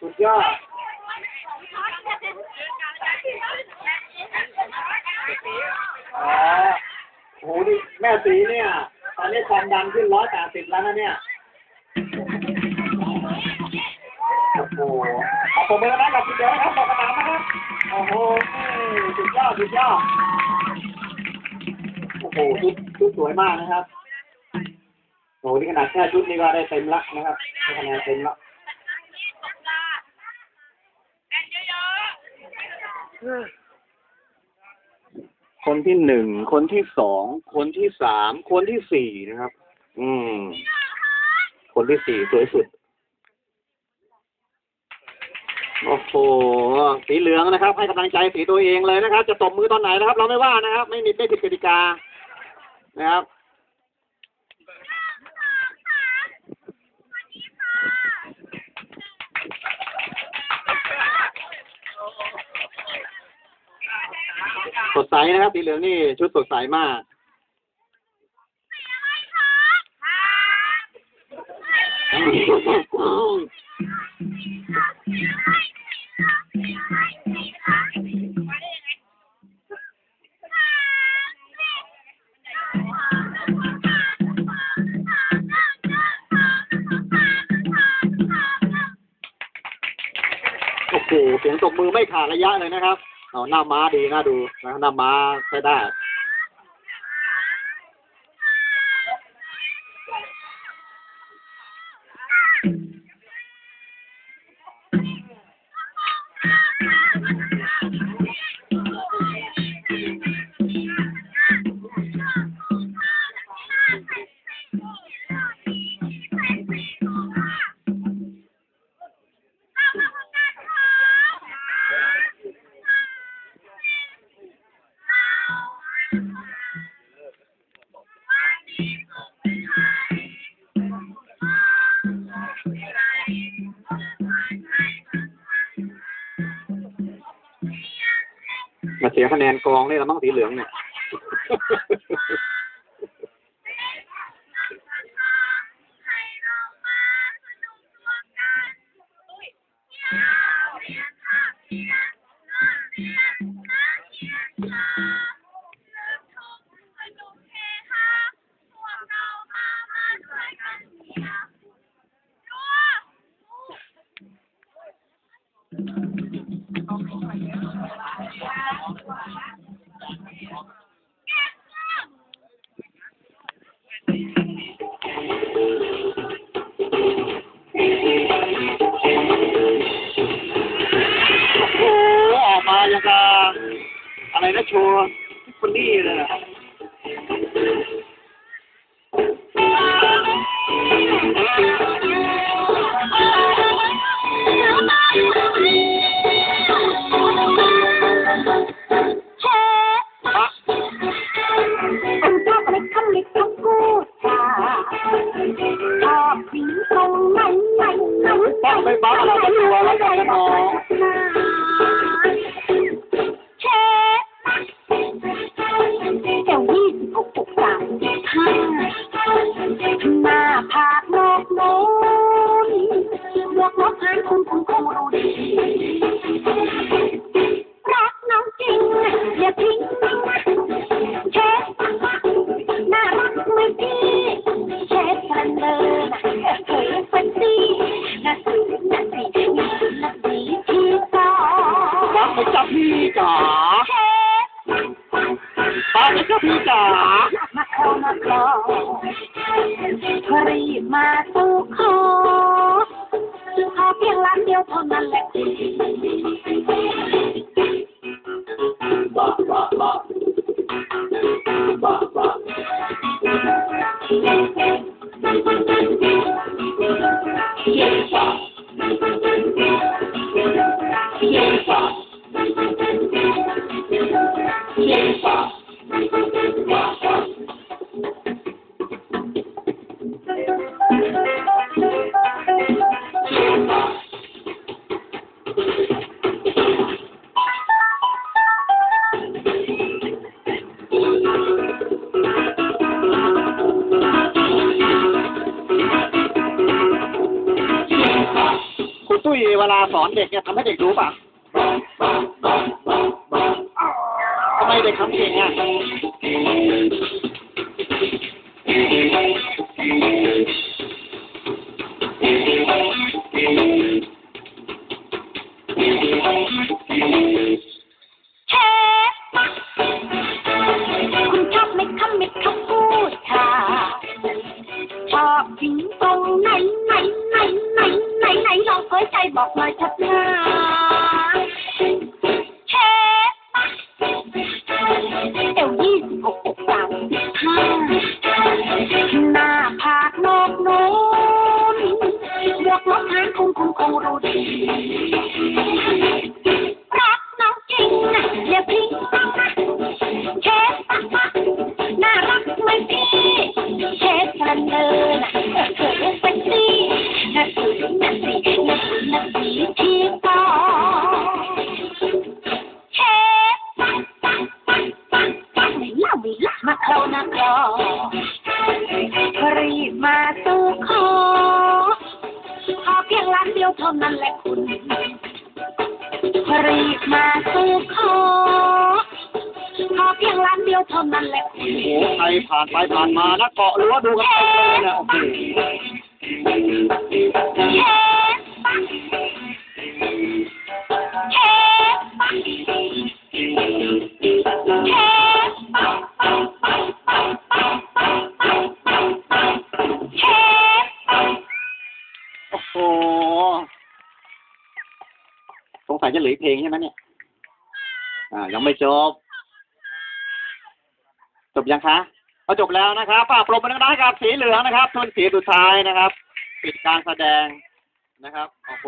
สุดยอดอ๋อโหนี่แม่สีเนี่ย ตอนนี้ความดันขึ้นร้อยแปดสิบแล้วนะเนี่ย โอ้โหขอบผมมือนะกับคุณเดียวนะครับบอกกระถางนะครับ โอ้โหสุดยอดสุดยอดโอ้โหชุดชุดสวยมากนะครับโอ้โหนี่ขนาดแค่ชุดนี้ก็ได้เต็มละนะครับได้คะแนนเต็มละ คนที่หนึ่ง คนที่สอง คนที่สาม คนที่สี่นะครับ อืม คนที่สี่สวยสุด โอ้โห สีเหลืองนะครับ ให้กำลังใจสีตัวเองเลยนะครับ จะตบมือตอนไหนนะครับ เราไม่ว่านะครับ ไม่มีไม่ผิดกติกา นะครับ สดใสนะครับสีเหลืองนี่ชุดสดใสมากโอ้โหเสียงตบมือไม่ขาดระยะเลยนะครับ เอาหน้าม้าดีน่าดูนะหน้าม้าใช้ได้ สียคะแนนกองนี่ละมั้งสีเหลืองเนี่ย อ้โหออกมาอย่างกับอะไรนะโชว์คนนี้เลยนะอะ รู้ดีรักน้องจริงอย่าทิ้งเชฟน่ารักไหมพี่เชฟกันเลยนะเฮ้ยเป็นสีน่าสีน่าสีนี่น่าสีที่สอรักไหมจ๊ะพี่จ๋าเชฟรักไหมจ๊ะพี่จ๋ามาเข้ามาคลอรีบมาสู่ขอขอ heel on my left. Yeah, เวลาสอนเด็กเนี่ยทำให้เด็กรู้ป่ะทำไมเด็กทำเก่งอะ บอกหน่อยเถัดหน้าเชฟเอวยี่สิบหกอกสามสิบห้าหน้าผากนอกโน้นบวกลบหารคงคงคงรู้ดีรักน้องจริงนะอย่าทิ้งเชฟน่ารักไหมพี่เชฟกันเลย อ รีบมาสู่ขอ ขอเพียงล้านเดียวเท่านั้นแหละคุณ รีบมาสู่ขอ ขอเพียงล้านเดียวเท่านั้นแหละโอ้โหใครผ่านไปผ่านมานะเกาะรั้วดูกันเต็มเลยเนี่ยโอ้โห จะเหลือเพลงใช่ไหมเนี่ย อ่า ยังไม่จบ จบยังคะก็จบแล้วนะครับฝากปรบมือนะครับกับสีเหลืองนะครับทุนสีสุดท้ายนะครับ ปิดการแสดงนะครับ โอ้โห